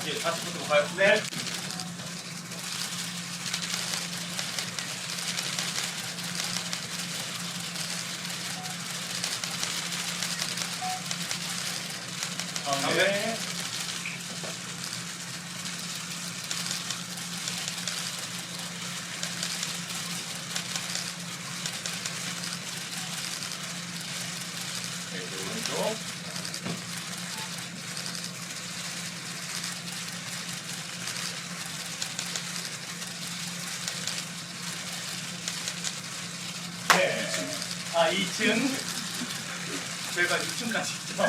다시 보도록 가요. 네. 다음에 네, 그리고 오른쪽. 네. 아, 2층. 저희가 6층까지 있죠.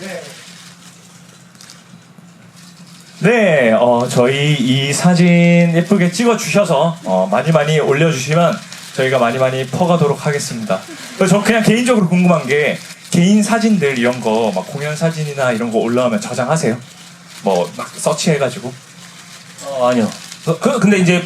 네. 네, 어, 저희 이 사진 예쁘게 찍어 주셔서 어, 많이 많이 올려주시면 저희가 많이 많이 퍼가도록 하겠습니다. 저 그냥 개인적으로 궁금한 게 개인 사진들 이런 거 막 공연 사진이나 이런 거 올라오면 저장하세요? 뭐 막 서치해가지고 어, 아니요. 그, 그- 근데 이제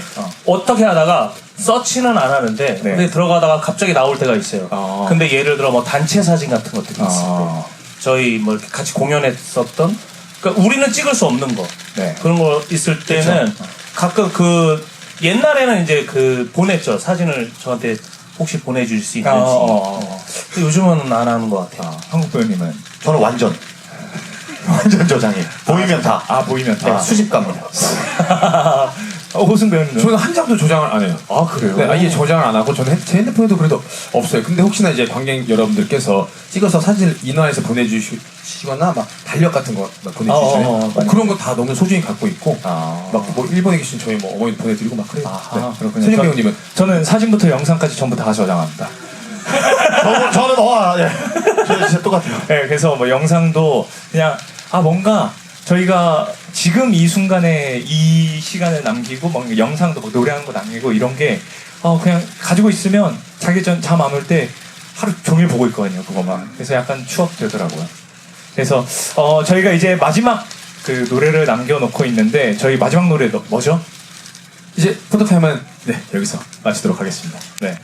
어. 어. 떻게 하다가 서치는 안 하는데 네. 근데 들어가다가 갑자기 나올 때가 있어요. 어. 근데 예를 들어 뭐 단체 사진 같은 것들이 있을 때 어. 저희 뭐 이렇게 같이 공연했었던 그러니까 우리는 찍을 수 없는 거 네. 그런 거 있을 때는 그쵸. 가끔 그 옛날에는 이제 그 보냈죠 사진을 저한테 혹시 보내줄 수 있는지 어, 어, 어. 근데 요즘은 안 하는 것 같아요. 아, 한국 배우님은 저는 완전 완전 저장해. 보이면 다. 아 보이면 다 네, 수집갑니다. 어, 호승 배우님은 저는 한 장도 조장을 안 해요. 아 그래요? 네, 아예 저장을 안 하고 저는 핸- 제 핸드폰에도 그래도 없어요. 근데 혹시나 이제 관객 여러분들께서 찍어서 사진을 인화해서 보내주시거나 막 달력 같은 거막 보내주시면 어, 어, 어, 많이 그런 거 다 너무 소중히 갖고 있고 아. 막 뭐 일본에 계신 저희 뭐 어머니 보내드리고 막 그래요. 아하, 그렇군요. 세정 저- 배우님은 저는 사진부터 영상까지 전부 다 저장합니다. 저는 저는 어, 예. 저 진짜 똑같아요. 네, 그래서 뭐 영상도 그냥 아 뭔가 저희가 지금 이 순간에 이 시간을 남기고 뭐 영상도 뭐 노래하는 거 남기고 이런 게 어, 그냥 가지고 있으면 자기 전 잠 안 올 때 하루 종일 보고 있거든요 그거만 그래서 약간 추억 되더라고요 그래서 어, 저희가 이제 마지막 그 노래를 남겨놓고 있는데 저희 마지막 노래 뭐- 뭐죠? 이제 포토타임은 네 여기서 마치도록 하겠습니다. 네.